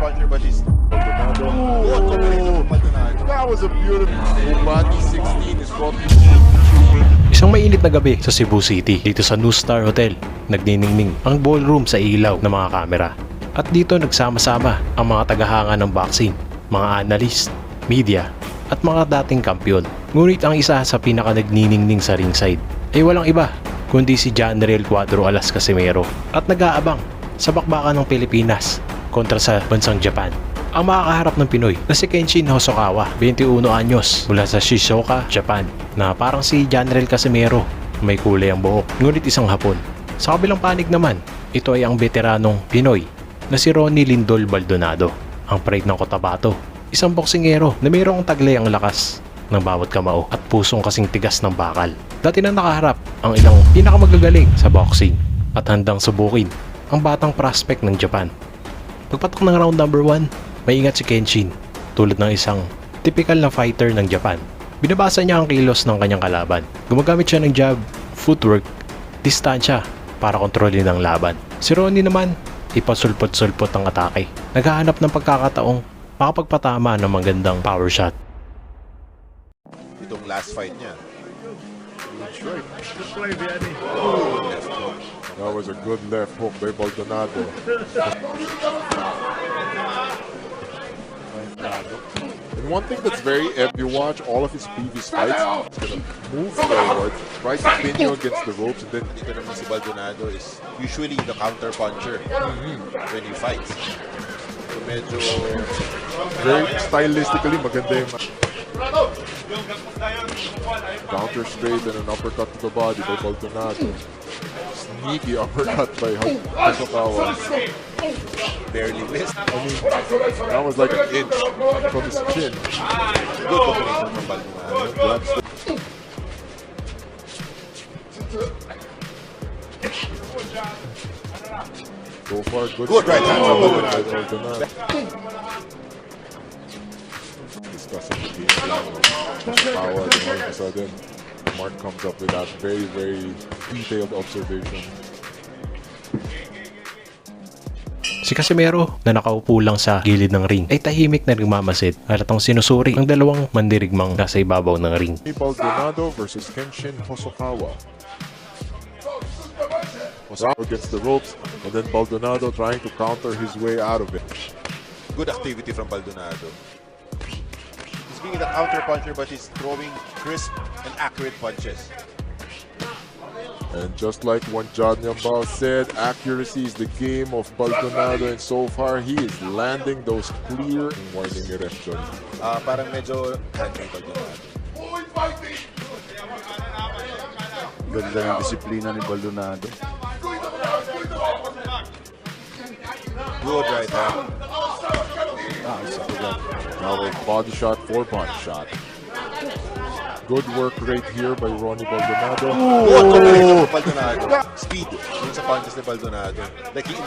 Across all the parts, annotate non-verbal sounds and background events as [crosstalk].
counter-puncher, but he's... That was a beautiful. Bumati 16 is brought to Isang mainit na gabi sa Cebu City dito sa New Star Hotel. Nagniningning ang ballroom sa ilaw ng mga kamera. At dito nagsama-sama ang mga tagahanga ng boxing, mga analyst, media, at mga dating kampyon. Ngunit ang isa sa pinaka nagniningning sa ringside ay walang iba kundi si Janriel Cuadro Alas Casimero at nag-aabang sa bakbakan ng Pilipinas kontra sa bansang Japan. Ang makakaharap ng Pinoy na si Kenshin Hosokawa, 21 anyos, mula sa Shizuoka, Japan, na parang si Janrel Casimero, may kulay ang buhok, ngunit isang hapon. Sa kabilang panig naman, ito ay ang veteranong Pinoy na si Ronnie Lindol Baldonado, ang pride ng Cotabato, isang boksingero na mayroong taglay ang lakas ng bawat kamao at pusong kasing tigas ng bakal. Dati na nakaharap ang ilang pinakamagagaling sa boxing at handang subukin ang batang prospect ng Japan. Pagpatok ng round number 1, maingat si Kenshin tulad ng isang typical na fighter ng Japan. Binabasa niya ang kilos ng kanyang kalaban. Gumagamit siya ng jab, footwork, distansya para kontrolin ang laban. Si Ronnie naman, ipasulpot-sulpot ang atake. Naghahanap ng pagkakataong makapagpatama ng magandang power shot. Itong last fight niya. That was a good left hook by Maldonado. And one thing that's very, if you watch all of his previous fights, he's gonna move forward, try to pin you against the ropes, and then naman si Baldonado is usually the counter-puncher when he fights. So medyo... very stylistically maganda yung counter straight and an uppercut to the body by Maldonado. Sneaky uppercut by Hosokawa. barely missed. I mean, that was like an inch from his chin. Good combination from Baldonado. So far, good, Good right hand from Of power, and all of a sudden, Mark comes up with that very, very detailed observation. Si Casimero na nakaupo lang sa gilid ng ring ay tahimik na nagmamasid halatang sinusuri ang dalawang mandirigmang nasa ibabaw ng ring. Baldonado versus Kenshin Hosokawa. Hosokawa against the ropes, and then Baldonado trying to counter his way out of it. Good activity from Baldonado. He's being the counter-puncher, but he's throwing crisp and accurate punches. And just like when John Yambao said, accuracy is the game of Baldonado, and so far he is landing those clear and winding erection. Ah, parang medyo handle Baldonado. Ganda ng disiplina ni Baldonado. Good right hand. Ah, isa ko yan. Now a body shot for body shot. Good work right here by Ronnie Baldonado. Good [laughs] Baldonado. Speed dun sa punches ni Baldonado. Like he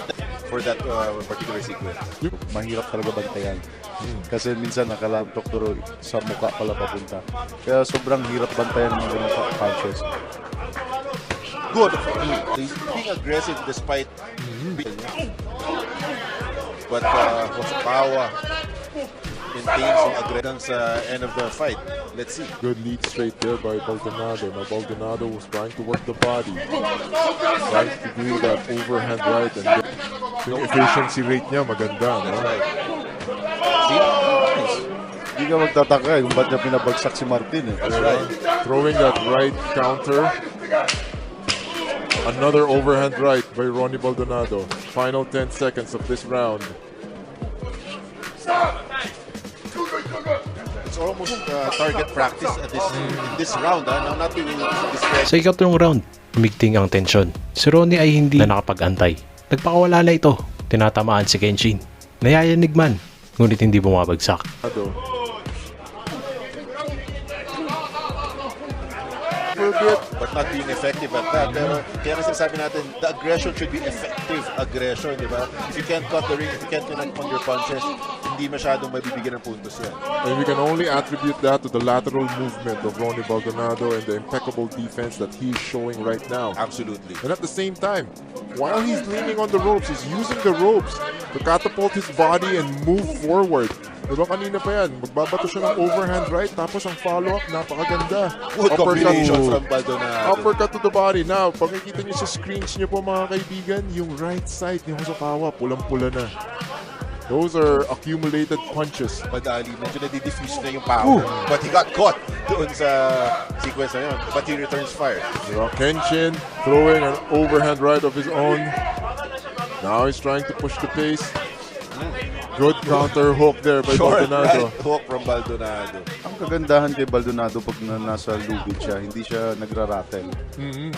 for that uh, particular sequence. Mahirap talaga bantayan. Kasi minsan nakalaptok pero sa muka pala papunta. Kaya sobrang hirap bantayan ng mga ganung punches. Good. He's being aggressive despite being But uh, Hosokawa maintains some aggression sa end of the fight. Let's see. Good lead straight there by Baldonado. Now Baldonado was trying to work the body. Trying to do that overhand right and yung efficiency rate niya maganda. No? Right. See? Hindi ka magtataka eh kung ba't niya pinabagsak si Martin eh. That's right. Throwing that right counter. Another overhand right by Ronnie Baldonado. Final 10 seconds of this round. It's almost uh, target practice at this in this round. Ah. Now, not discredit Sa ikatlong round, umigting ang tensyon. Si Ronnie ay hindi na nakapag-antay. Nagpakawala na ito. Tinatamaan si Kenshin. Nayayanig man, ngunit hindi bumabagsak. For bit, but not being effective at that. Pero kaya nga sinasabi natin, the aggression should be effective aggression, di ba? If you can't cut the ring, if you can't connect on your punches, hindi masyadong mabibigyan ng puntos yan. And we can only attribute that to the lateral movement of Ronnie Baldonado and the impeccable defense that he's showing right now. Absolutely. And at the same time, while he's leaning on the ropes, he's using the ropes to catapult his body and move forward. Diba kanina pa yan, magbabato siya ng overhand right, tapos ang follow-up, napakaganda. Good combination Uppercut. from Baldonado. Uppercut to the body. Now, pag nakikita niyo sa screens niyo po mga kaibigan, yung right side ni Hosokawa, pulang-pula na. Those are accumulated punches. Madali, medyo nadi-diffuse na yung power. But he got caught doon sa sequence na yun. But he returns fire. Diba? Kenshin throwing an overhand right of his own. Now he's trying to push the pace. Good counter hook there by Short Baldonado. right hook from Baldonado. Ang kagandahan kay Baldonado pag na nasa lubid siya, hindi siya nagra-rattle. Mm-hmm.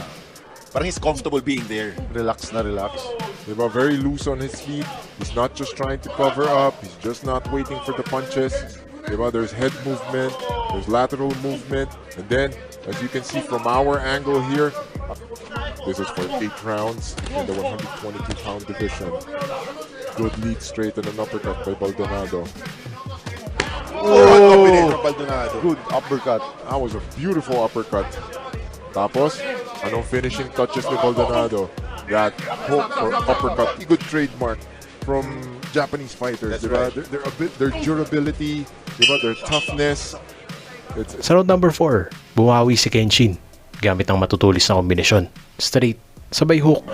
Parang he's comfortable being there. Relax na relax. Diba? Very loose on his feet. He's not just trying to cover up. He's just not waiting for the punches. Diba? There's head movement. There's lateral movement. And then, as you can see from our angle here, this is for eight rounds in the 122 pound division. Good lead straight and an uppercut by Baldonado. Oh! Combination from Baldonado. Good uppercut. That was a beautiful uppercut. Tapos, anong finishing touches ni Baldonado? That hook or uppercut, good trademark from Japanese fighters. That's diba? right. Their, their, their durability, diba? their toughness. It's, Sa round number 4, bumawi si Kenshin gamit ang matutulis na kombinasyon. Straight, sabay hook.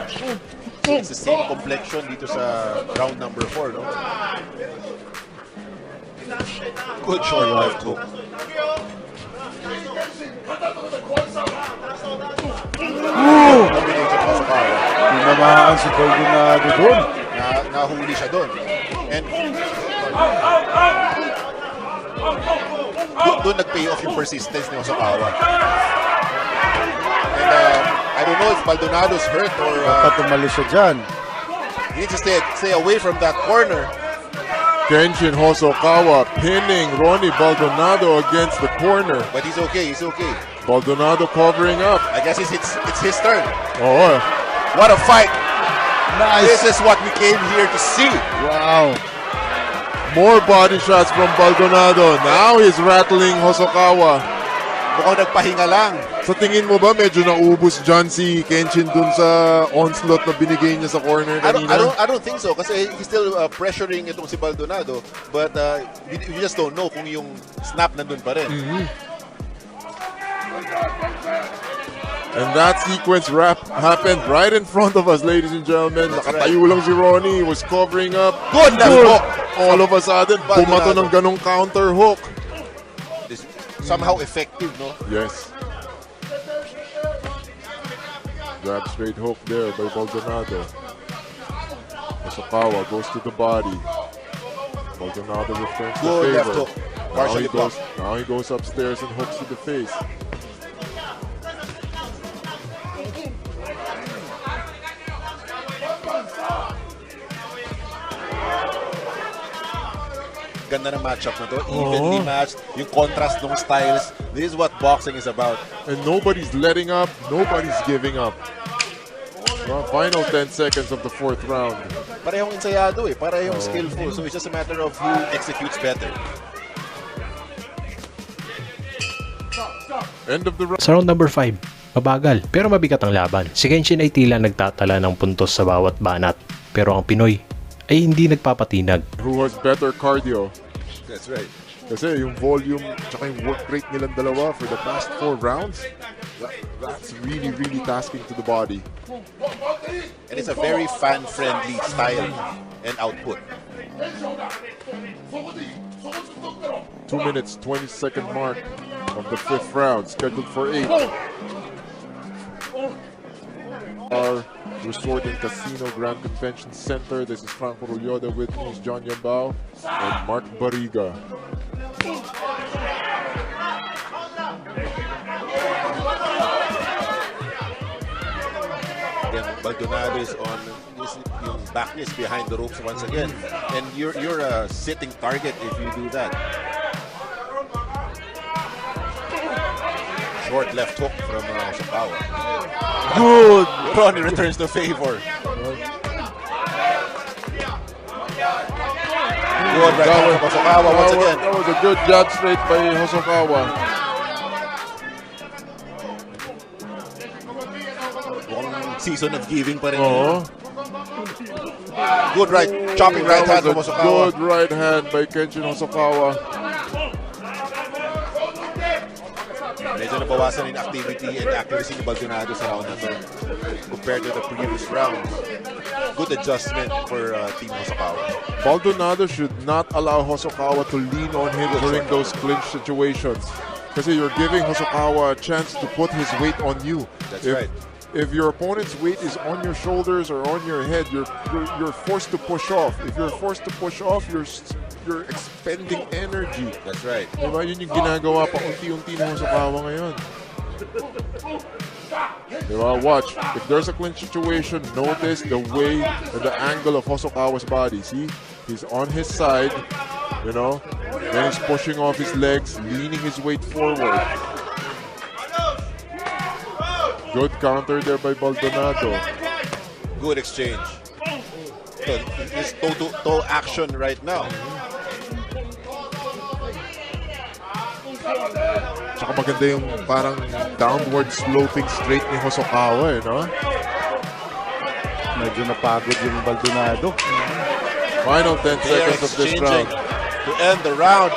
It's the same complexion dito sa round number 4, no? Good short left hook. Combination from Hosokawa. Tinamaan si Baldonado doon. Na, nahuli siya doon. And doon, nag-pay off yung persistence ni Hosokawa. And uh, know if Baldonado's hurt or uh, Dapat umalis siya dyan. he needs to stay, stay away from that corner. Kenshin Hosokawa pinning Ronnie Baldonado against the corner. But he's okay, he's okay. Baldonado covering up. I guess it's, it's, it's his turn. Oh, What a fight! Nice. This is what we came here to see. Wow. more body shots from Baldonado. Now he's rattling Hosokawa. Mukhang nagpahinga lang. Sa tingin mo ba medyo naubos dyan si Kenshin dun sa onslaught na binigay niya sa corner I don't, kanina? I don't, I don't think so kasi he's still uh, pressuring itong si Baldonado but uh, we, we just don't know kung yung snap nandun pa rin. And that sequence rap happened right in front of us, ladies and gentlemen. That's Nakatayo lang si Ronnie. He was covering up. Good left hook. All of a sudden, Baldonado. bumato ng ganong counter hook. Somehow effective, no? Yes. Grab straight hook there by Baldonado. Hosokawa goes to the body. Baldonado returns the Good left hook. Now he, goes, now he goes upstairs and hooks to the face. Ganda ng matchup na to. Evenly matched. Yung contrast ng styles. This is what boxing is about. And nobody's letting up. Nobody's giving up. Well, final 10 seconds of the fourth round. Parehong ensayado eh. Parehong skillful. So it's just a matter of who executes better. End of the round. Sa round number 5, mabagal pero mabigat ang laban. Si Kenshin ay tila nagtatala ng puntos sa bawat banat. Pero ang Pinoy ay hindi nagpapatinag. Who has better cardio? That's right. Kasi yung volume tsaka yung work rate nilang dalawa for the past four rounds, that, that's really, really tasking to the body. And it's a very fan-friendly style and output. Two minutes, 20 second mark of the fifth round, scheduled for eight. Our resort and casino Grand Convention Center. This is Franco Rulloda with me, John Yambao and Mark Bariga. Again, Baldonado is on is, yung back is behind the ropes once again. And you're you're a sitting target if you do that. Short left hook from uh, Hosokawa. Good! Ronnie returns the favor. Good right hand from Hosokawa once again. that was a good jab straight by Hosokawa. Mukhang season of giving pa rin. Oo. Good right, chopping right hand from Hosokawa. good right hand by Kenshin Hosokawa. Medyo nabawasan yung activity and accuracy ni Baldonado sa round na to compared to the previous round. Good adjustment for uh, Team Hosokawa. Baldonado should not allow Hosokawa to lean on him during those clinch situations. Kasi you're giving Hosokawa a chance to put his weight on you. That's if, right. If your opponent's weight is on your shoulders or on your head, you're, you're you're forced to push off. If you're forced to push off, you're you're expending energy. That's right. Diba? Yun yung ginagawa pa unti-unti ng Hosokawa ngayon. Diba? Watch. If there's a clinch situation, notice the way and the angle of Hosokawa's body. See? He's on his side, you know? Then he's pushing off his legs, leaning his weight forward. Good counter there by Baldonado. Good exchange. So, this toe, to, toe action right now. Tsaka maganda yung parang downward sloping straight ni Hosokawa, eh, no? Medyo napagod yung Baldonado. Final 10 They seconds of this round. to end the round.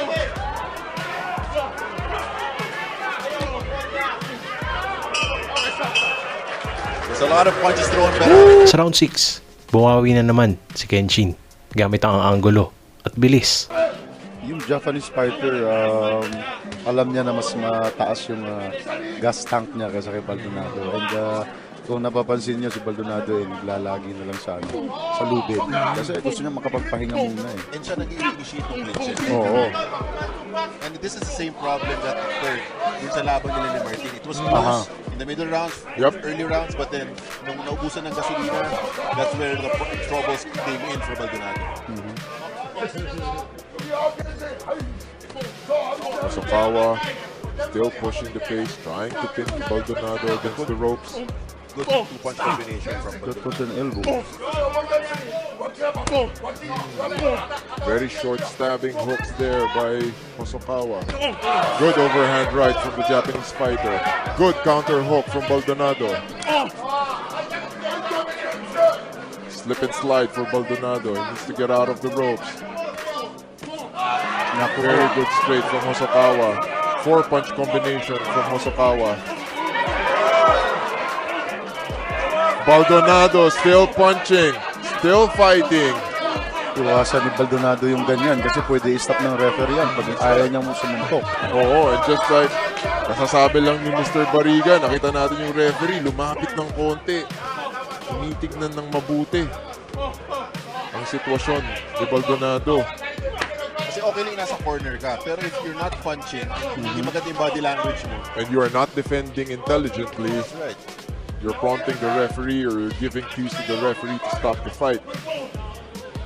There's a lot of punches thrown back. Sa round 6, bumawi na naman si Kenshin gamit ang anggulo at bilis. Japanese fighter, um, alam niya na mas mataas yung uh, gas tank niya kaysa kay Baldonado. And uh, kung napapansin niyo si Baldonado, eh, naglalagi na lang sa, ano, sa lubid. Kasi gusto niya makapagpahinga muna eh. And siya nag-initiate ng clinches. Oo. And this is the same problem that occurred dun sa laban nila ni Martin. It was close Aha. in the middle rounds, Yup. early rounds, but then nung naubusan ng gasolina, that's where the troubles came in for Baldonado. Hosokawa still pushing the pace, trying to pin Baldonado against the ropes. Good two-punch combination from Good Baldonado. push and elbow. Very short stabbing hooks there by Hosokawa. Good overhand right from the Japanese fighter. Good counter hook from Baldonado. Slip and slide for Baldonado. He needs to get out of the ropes. Naku, Very good straight from Hosokawa. Four punch combination from Hosokawa. Baldonado still punching, still fighting. iwasan ni Baldonado yung ganyan kasi pwede i-stop ng referee yan pag ayaw niyang sumuntok. Oo, and just like nasasabi lang ni Mr. Bariga, nakita natin yung referee, lumapit ng konti. Tinitignan ng mabuti ang sitwasyon ni Baldonado. Okay lang nasa corner ka, pero if you're not punching, hindi maganda yung body language mo. And you are not defending intelligently, That's right. you're prompting the referee or you're giving cues to the referee to stop the fight.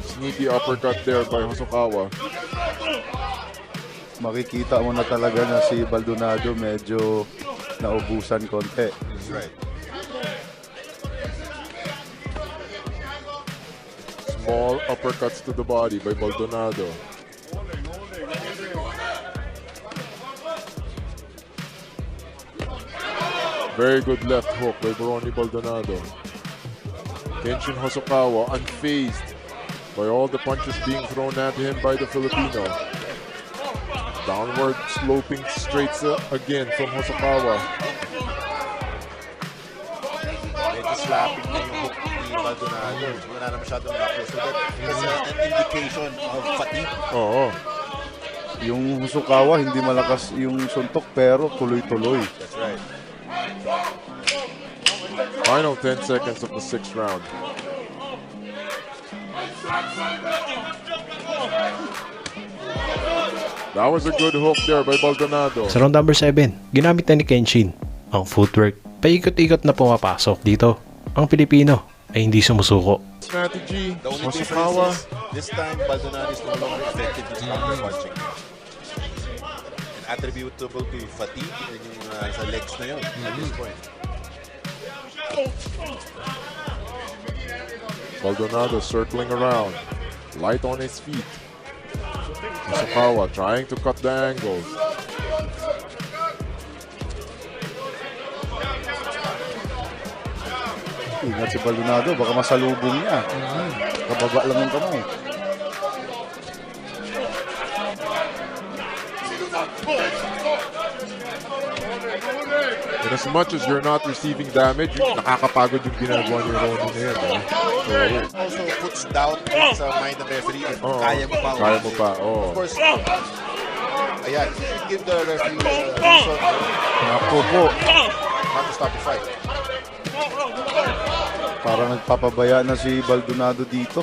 Sneaky uppercut there by Hosokawa. Makikita mo na talaga na si Baldonado medyo naubusan konti. That's right. Small uppercuts to the body by Baldonado. Very good left hook by Baroni Baldonado. Kenshin Hosokawa unfazed by all the punches being thrown at him by the Filipino. Downward sloping straights uh, again from Hosokawa. Medyo slapping na yung hook ni Maldonado. Wala na masyadong knuckles. So that, that's uh, an indication of fatigue. Oo. Yung Husukawa, hindi malakas yung suntok pero tuloy-tuloy. Final 10 seconds of the sixth round. That was a good hook there by Baldonado. Sa round number 7, ginamit na ni Kenshin ang footwork. Paikot-ikot na pumapasok dito. Ang Pilipino ay hindi sumusuko. Strategy, is, this time, Baldonado is no longer effective in counter punching. And attributable to fatigue and yung uh, sa legs na yun at this point. Baldonado circling around. Light on his feet. Hosokawa trying to cut the angles. Ingat si Baldonado, baka masalubong niya. Kababa lang ng kamay. And as much as you're not receiving damage, nakakapagod yung ginagawa ni Ronnie na yan. Eh. So, Also puts doubt sa mind ng referee if Oo. kaya mo pa. Kaya mo pa, oo. Of course, ayan, give the referee a reason Naku po, not to stop the fight. parang nagpapabaya na si Baldonado dito.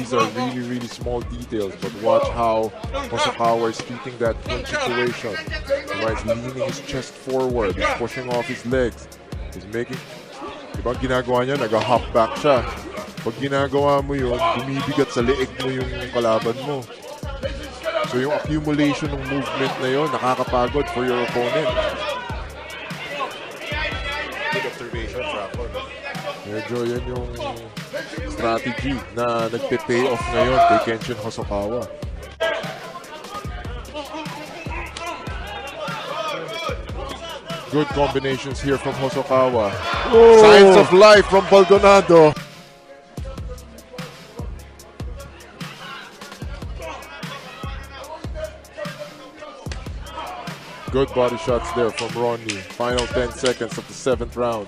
These are really, really small details, but watch how Hosokawa is treating that clinch situation. Right, leaning his chest forward, he's pushing off his legs, he's making... Diba ginagawa niya? Nag-hop back siya. Pag ginagawa mo yun, bumibigat sa leeg mo yung kalaban mo. So yung accumulation ng movement na yun, nakakapagod for your opponent. Good observation? Medyo yan yung strategy na nagpe-pay off ngayon kay Kenshin Hosokawa. Good combinations here from Hosokawa. Signs of life from Baldonado. Good body shots there from Ronnie. Final 10 seconds of the seventh round.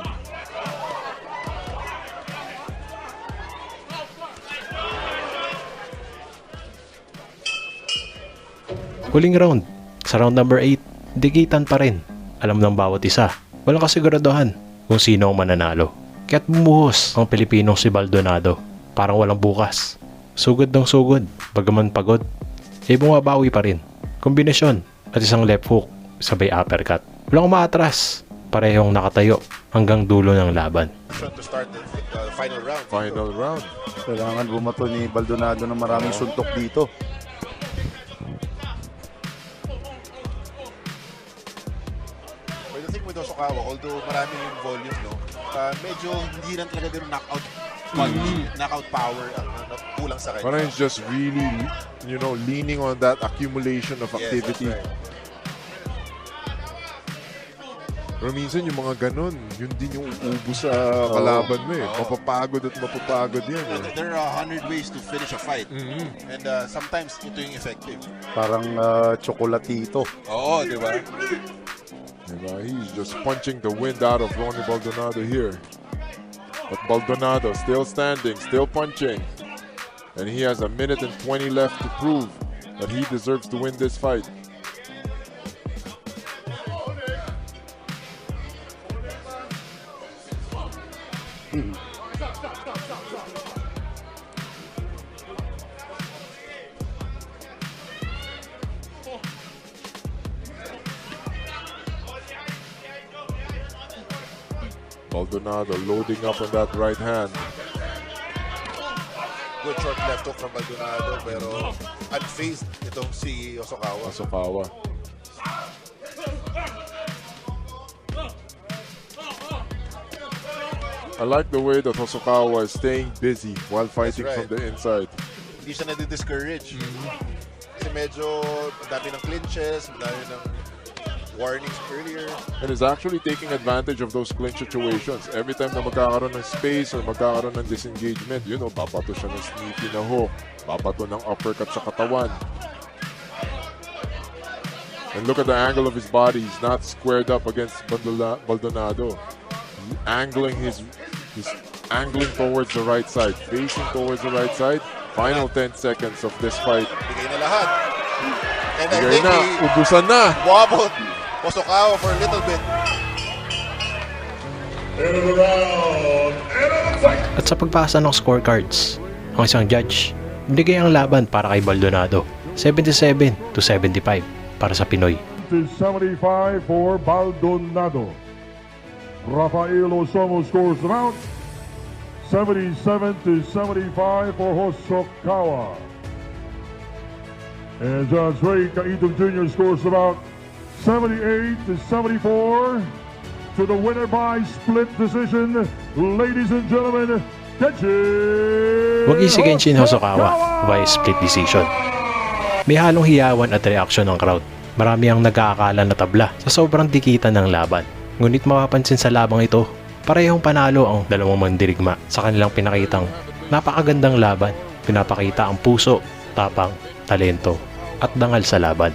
Huling round, sa round number 8, digitan pa rin. Alam ng bawat isa, walang kasiguraduhan kung sino ang mananalo. Kaya't bumuhos ang Pilipinong si Baldonado, parang walang bukas. Sugod ng sugod, bagaman pagod, eh bumabawi pa rin. Kombinasyon at isang left hook, sabay uppercut. Walang umaatras, parehong nakatayo hanggang dulo ng laban. To start the uh, final round. Final round. Kailangan bumato ni Baldonado ng maraming suntok dito. Although marami yung volume, no, uh, medyo hindi lang talaga din knockout punch, knockout power ang ang kulang sa kanya. Parang just really, you know, leaning on that accumulation of Yes, activity. right. Pero minsan yung mga ganun, yun din yung uubo sa kalaban mo eh. Mapapagod at mapapagod yan eh. There are a hundred ways to finish a fight. Mhm. And uh, sometimes ito yung effective. Parang ah, tsokolatito. Oo, di ba? He's just punching the wind out of Ronnie Baldonado here. But Baldonado still standing, still punching. And he has a minute and 20 left to prove that he deserves to win this fight. Baldonado loading up on that right hand. Good short left hook from Maldonado pero unfazed itong si Hosokawa. Asafawa. I like the way that Hosokawa is staying busy while fighting right. from the inside. Hindi siya nadi-discourage. Mm-hmm. Kasi medyo dami ng clinches, dami ng warnings earlier. And is actually taking advantage of those clinch situations. Every time na magkakaroon ng space or magkakaroon ng disengagement, you know, babato siya ng sneaky na hook, babato ng uppercut sa katawan. And look at the angle of his body. He's not squared up against Baldonado. Angling his, he's angling towards the right side, facing towards the right side. Final 10 seconds of this fight. Bigay na lahat. And I think na, he ubusan na. wobbled Hosokawa for a little bit. At sa pagpasa ng scorecards, ang isang judge, binigay ang laban para kay Baldonado, 77 to 75 para sa Pinoy. to 75 for Baldonado. Rafael Osomo scores the round 77 to 75 for Hosokawa. And Judge Ray Kaitong Jr. scores the round 78 to 74 to the winner by split decision. Ladies and gentlemen, Kenshin Wagi si Genshin Hosokawa via split decision. May halong hiyawan at reaksyon ng crowd. Marami ang nag-aakala na tabla sa sobrang dikitan ng laban. Ngunit mapapansin sa labang ito, parehong panalo ang dalawang mandirigma sa kanilang pinakitang napakagandang laban. Pinapakita ang puso, tapang, talento at dangal sa laban.